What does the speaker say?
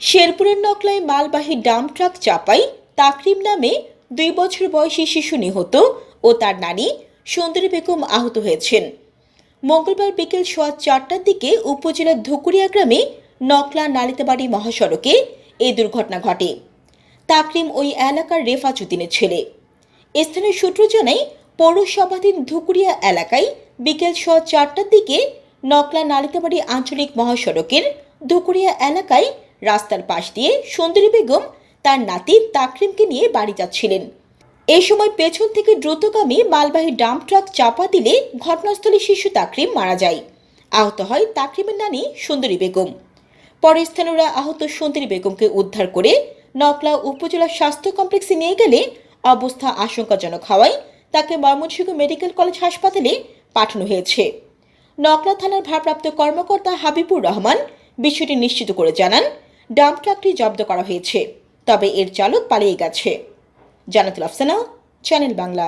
শেরপুরের নকলায় মালবাহী dump truck চাপাই তাকরিম নামে দুই বছর বয়সী শিশু নিহত ও তার নানি সুন্দরী বেগম আহত হয়েছেন। মঙ্গলবার বিকেল সোয়া চারটার দিকে উপজেলার ধুকুরিয়া গ্রামে নকলা নালিতাবাড়ি মহাসড়কে এই দুর্ঘটনা ঘটে। তাকরিম ওই এলাকার রেফাজুদ্দিনের ছেলে। স্থানীয় সূত্র জানায়, পৌরসভাধীন ধুকুরিয়া এলাকায় বিকেল সোয়া চারটার দিকে নকলা নালিতাবাড়ি আঞ্চলিক মহাসড়কের ধুকুরিয়া এলাকায় রাস্তার পাশ দিয়ে সুন্দরী বেগম তার নাতি তাকরিমকে নিয়ে বাড়ি যাচ্ছিলেন। এই সময় পেছন থেকে দ্রুতগামী মালবাহী ডাম্প ট্রাক চাপা দিলে ঘটনাস্থলে শিশু তাকরিম মারা যায়। আহত হয় তাকরিমের নানি সুন্দরী বেগম। পরে স্থানীয়রা আহত সুন্দরী বেগমকে উদ্ধার করে নকলা উপজেলা স্বাস্থ্য কমপ্লেক্সে নিয়ে গেলে অবস্থা আশঙ্কাজনক হওয়ায় তাকে ময়মনসিংহ মেডিকেল কলেজ হাসপাতালে পাঠানো হয়েছে। নকলা থানার ভারপ্রাপ্ত কর্মকর্তা হাবিবুর রহমান বিষয়টি নিশ্চিত করে জানান ডাম্প ট্রাকটি জব্দ করা হয়েছে তবে এর চালক পালিয়ে গেছে। জানাতুল আফসানা চ্যানেল বাংলা।